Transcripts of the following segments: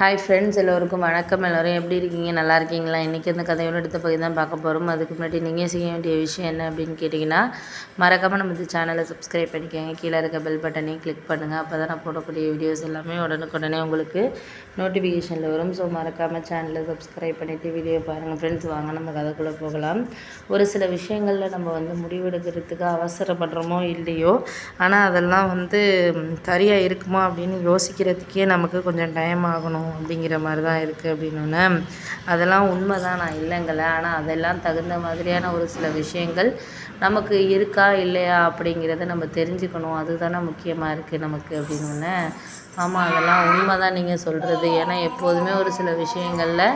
Hi friends எல்லோருக்கும் வணக்கம். எல்லோரும் எப்படி இருக்கீங்க? நல்லா இருக்கீங்களா? இன்றைக்கி அந்த கதையோட எடுத்த பகுதி தான் பார்க்க போகிறோம் அதுக்கு முன்னாடி நீங்கள் செய்ய வேண்டிய விஷயம் என்ன அப்படின்னு கேட்டிங்கன்னா மறக்காமல் நம்ம இந்த சேனலை சப்ஸ்கிரைப் பண்ணிக்கோங்க. கீழே இருக்க பெல் பட்டனையும் கிளிக் பண்ணுங்கள் அப்போ தான் நான் போடக்கூடிய வீடியோஸ் எல்லாமே உடனுக்குடனே உங்களுக்கு நோட்டிஃபிகேஷனில் வரும். ஸோ மறக்காமல் சேனலை சப்ஸ்கிரைப் பண்ணிவிட்டு வீடியோ பாருங்கள் ஃப்ரெண்ட்ஸ் வாங்க. நம்ம கதைக்குள்ளே போகலாம். ஒரு சில விஷயங்களில் நம்ம வந்து முடிவெடுக்கிறதுக்கு அவசரப்படுறோமோ இல்லையோ ஆனால் அதெல்லாம் வந்து சரியாக இருக்குமா அப்படின்னு யோசிக்கிறதுக்கே நமக்கு கொஞ்சம் டைம் ஆகணும். அப்படிங்கிற மாதிரி தான் இருக்குது அப்படின்னோடனே அதெல்லாம் உண்மை தான் நான் இல்லைங்கல ஆனால் அதெல்லாம் தகுந்த மாதிரியான ஒரு சில விஷயங்கள் நமக்கு இருக்கா இல்லையா அப்படிங்கிறத நம்ம தெரிஞ்சுக்கணும். அதுதானே முக்கியமாக இருக்குது நமக்கு அப்படின்னோடனே ஆமாம் அதெல்லாம் உண்மை தான் நீங்கள் சொல்கிறது ஏன்னா எப்போதுமே ஒரு சில விஷயங்களில்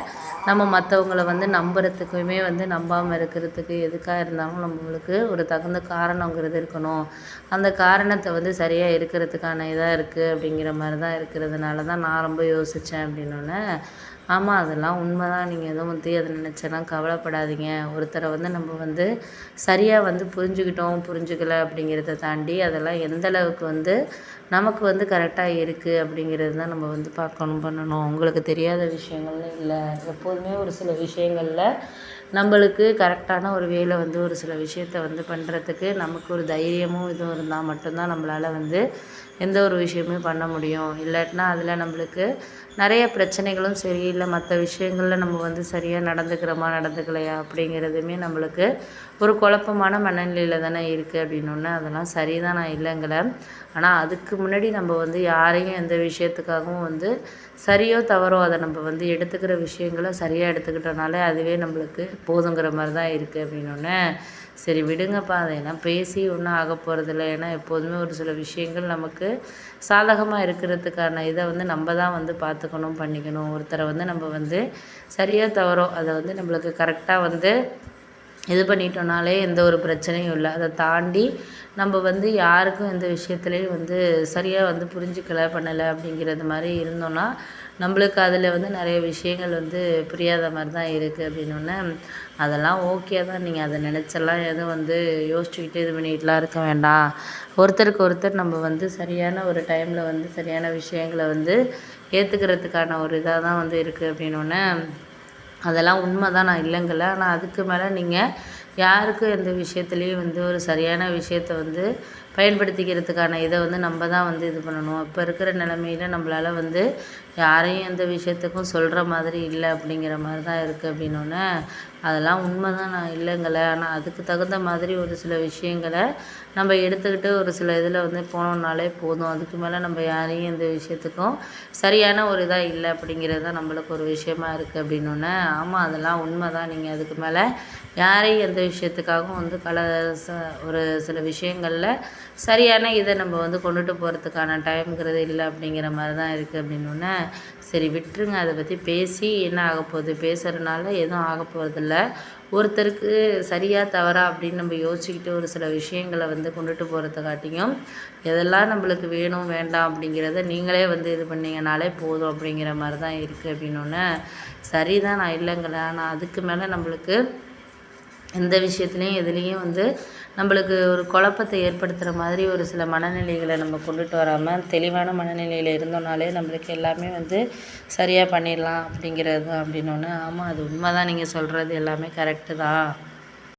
நம்ம மற்றவங்கள வந்து நம்புறதுக்குமே வந்து நம்பாமல் இருக்கிறதுக்கு எதுக்காக இருந்தாலும் நம்மளுக்கு ஒரு தகுந்த காரணங்கிறது இருக்கணும். அந்த காரணத்தை வந்து சரியாக இருக்கிறதுக்கான இதாக இருக்குது அப்படிங்கிற மாதிரி தான் இருக்கிறதுனால தான் நான் ரொம்ப யோசித்தேன் அப்படின்னோடனே ஆமாம் அதெல்லாம் உண்மை தான் நீங்கள் எதுவும் வந்து அதை நினச்செல்லாம் கவலைப்படாதீங்க. ஒருத்தரை வந்து நம்ம வந்து சரியாக வந்து புரிஞ்சுக்கிட்டோம் புரிஞ்சுக்கல அப்படிங்கிறத தாண்டி அதெல்லாம் எந்த அளவுக்கு வந்து நமக்கு வந்து கரெக்டாக இருக்குது அப்படிங்கிறது தான் நம்ம வந்து பார்க்கணும் பண்ணணும். உங்களுக்கு தெரியாத விஷயங்கள்னு இல்லை. எப்போதுமே ஒரு சில விஷயங்களில் நம்மளுக்கு கரெக்டான ஒரு வேலை வந்து ஒரு சில விஷயத்த வந்து பண்ணுறதுக்கு நமக்கு ஒரு தைரியமும் இதுவும் இருந்தால் மட்டும்தான் நம்மளால் வந்து எந்த ஒரு விஷயமே பண்ண முடியும். இல்லாட்டினா அதில் நம்மளுக்கு நிறைய பிரச்சனைகளும் சரி இல்லை மற்ற விஷயங்களில் நம்ம வந்து சரியாக நடந்துக்கிறோமா நடந்துக்கலையா அப்படிங்கிறதுமே நம்மளுக்கு ஒரு குழப்பமான மனநிலையில் தானே இருக்குது அப்படின்னோடனே அதெல்லாம் சரி தான் நான் இல்லைங்கிற ஆனால் அதுக்கு முன்னாடி நம்ம வந்து யாரையும் எந்த விஷயத்துக்காகவும் வந்து சரியோ தவறோ அதை நம்ம வந்து எடுத்துக்கிற விஷயங்களை சரியாக எடுத்துக்கிட்டோனாலே அதுவே நம்மளுக்கு போதுங்கிற மாதிரி தான் இருக்குது அப்படின்னோடனே சரி விடுங்கப்பா. அதை ஏன்னா பேசி ஒன்றும் ஆக போகிறதில்ல ஏன்னா எப்போதுமே ஒரு சில விஷயங்கள் நமக்கு சாதகமாக இருக்கிறதுக்கான இதை வந்து நம்ம தான் வந்து பார்த்துக்கணும் பண்ணிக்கணும். ஒருத்தரை வந்து நம்ம வந்து சரியாக தவறோ அதை வந்து நம்மளுக்கு கரெக்டாக வந்து இது பண்ணிட்டோம்னாலே எந்த ஒரு பிரச்சனையும் இல்லை. அதை தாண்டி நம்ம வந்து யாருக்கும் எந்த விஷயத்துலையும் வந்து சரியாக வந்து புரிஞ்சுக்கல பண்ணலை அப்படிங்கிறது மாதிரி இருந்தோன்னா நம்மளுக்கு அதில் வந்து நிறைய விஷயங்கள் வந்து புரியாத மாதிரி தான் இருக்குது அப்படின்னோடனே அதெல்லாம் ஓகே தான். நீங்கள் அதை நினச்செல்லாம் எதுவும் வந்து யோசிச்சுக்கிட்டு இது பண்ணிகிட்டுலாம் இருக்க வேண்டாம். ஒருத்தருக்கு ஒருத்தர் நம்ம வந்து சரியான ஒரு டைமில் வந்து சரியான விஷயங்களை வந்து ஏற்றுக்கிறதுக்கான ஒரு இதாக தான் வந்து இருக்குது அப்படின்னோடனே அதெல்லாம் உண்மை தான் நான் இல்லைங்கல. ஆனால் அதுக்கு மேலே நீங்கள் யாருக்கும் எந்த விஷயத்துலையும் வந்து ஒரு சரியான விஷயத்த வந்து பயன்படுத்திக்கிறதுக்கான இதை வந்து நம்ம தான் வந்து இது பண்ணணும். இப்போ இருக்கிற நிலமையில நம்மளால் வந்து யாரையும் எந்த விஷயத்துக்கும் சொல்கிற மாதிரி இல்லை அப்படிங்கிற மாதிரி தான் இருக்குது அப்படின்னோடனே அதெல்லாம் உண்மை தான் நான் இல்லைங்களே. ஆனால் அதுக்கு தகுந்த மாதிரி ஒரு சில விஷயங்களை நம்ம எடுத்துக்கிட்டு ஒரு சில இதில் வந்து போனோம்னாலே போதும். அதுக்கு மேலே நம்ம யாரையும் எந்த விஷயத்துக்கும் சரியான ஒரு இதாக இல்லை அப்படிங்கிறது தான் நம்மளுக்கு ஒரு விஷயமா இருக்குது அப்படின்னோடனே ஆமாம் அதெல்லாம் உண்மை தான் நீங்கள் அதுக்கு மேலே யாரையும் எந்த விஷயத்துக்காகவும் வந்து கல ச ஒரு சில விஷயங்களில் சரியான இதை நம்ம வந்து கொண்டுட்டு போகிறதுக்கான டைம்ங்கிறது இல்லை அப்படிங்கிற மாதிரி தான் இருக்குது அப்படின்னோடனே சரி விட்டுருங்க. அதை பற்றி பேசி என்ன ஆக போகுது? பேசுகிறனால எதுவும் ஆக போகிறதில்ல ஒருத்தருக்கு சரியாக தவறா அப்படின்னு நம்ம யோசிச்சுக்கிட்டு ஒரு சில விஷயங்களை வந்து கொண்டுட்டு போகிறத காட்டியும் எதெல்லாம் நம்மளுக்கு வேணும் வேண்டாம் அப்படிங்கிறத நீங்களே வந்து இது பண்ணிங்கனாலே போதும் அப்படிங்கிற மாதிரி தான் இருக்குது அப்படின்னோடனே சரி தான் நான் இல்லைங்களே. ஆனால் அதுக்கு மேலே நம்மளுக்கு எந்த விஷயத்துலையும் எதுலேயும் வந்து நம்மளுக்கு ஒரு குழப்பத்தை ஏற்படுத்துகிற மாதிரி ஒரு சில மனநிலைகளை நம்ம கொண்டுட்டு வராமல் தெளிவான மனநிலையில் இருந்தோம்னாலே நம்மளுக்கு எல்லாமே வந்து சரியாக பண்ணிடலாம் அப்படிங்கிறது தான் அப்படின்னோடனே ஆமாம் அது உண்மை தான் நீங்கள் சொல்கிறது எல்லாமே கரெக்டு தான்.